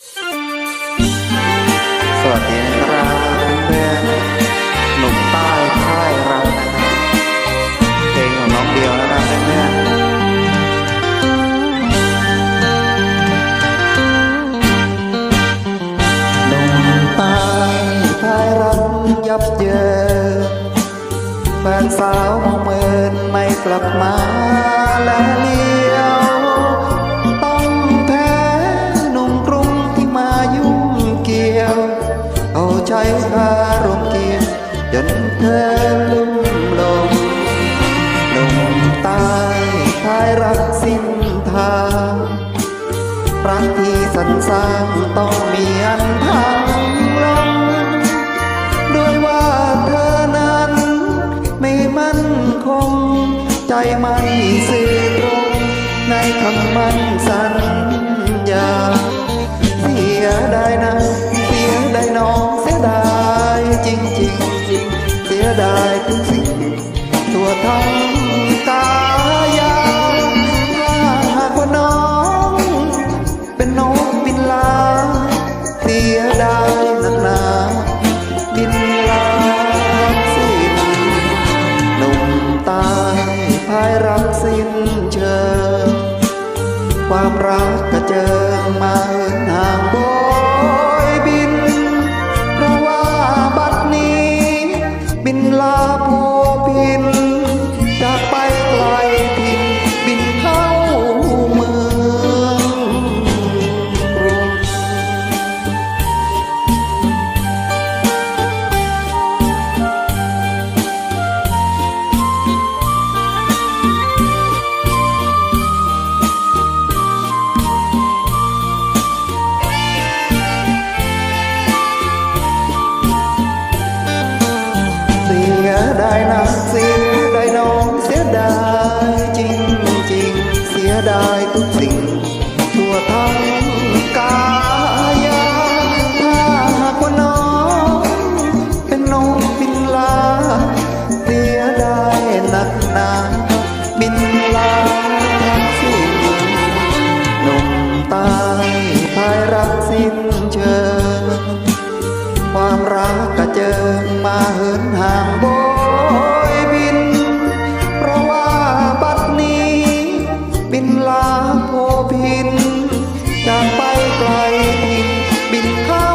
สวัสดีครับเพื่อนหนุ่มใต้ค่ายรักนะครับเพลงของน้องเดียวนะครับเพื่อนหนุ่มใต้ค่ายรักยับเยินแฟนสาวมองเมินไม่กลับมา ลุ่มลงหนุ่มตายทายรักสิ้นทางรักที่สรรสร้างต้องมีอันพังลงด้วยว่าเธอนั้นไม่มั่นคง ใจไม่ซื่อตรงในคำมั่นสัญ ๆเสียดายทุกสิ่งตัวทั้งกายาถ้าหากว่าน้อง เป็นนกบินลาเสียดายนักหนาบินลาสิ้นหนุ่มตายภายรักสิ้นเชิงความรัก ลาพัวพิน ยิ้มเชิญความรักกระเจิงมาเหินห่างโบยบิน เพราะว่าบัดนี้ บินลาโพพินจากไปไกลบินเข้า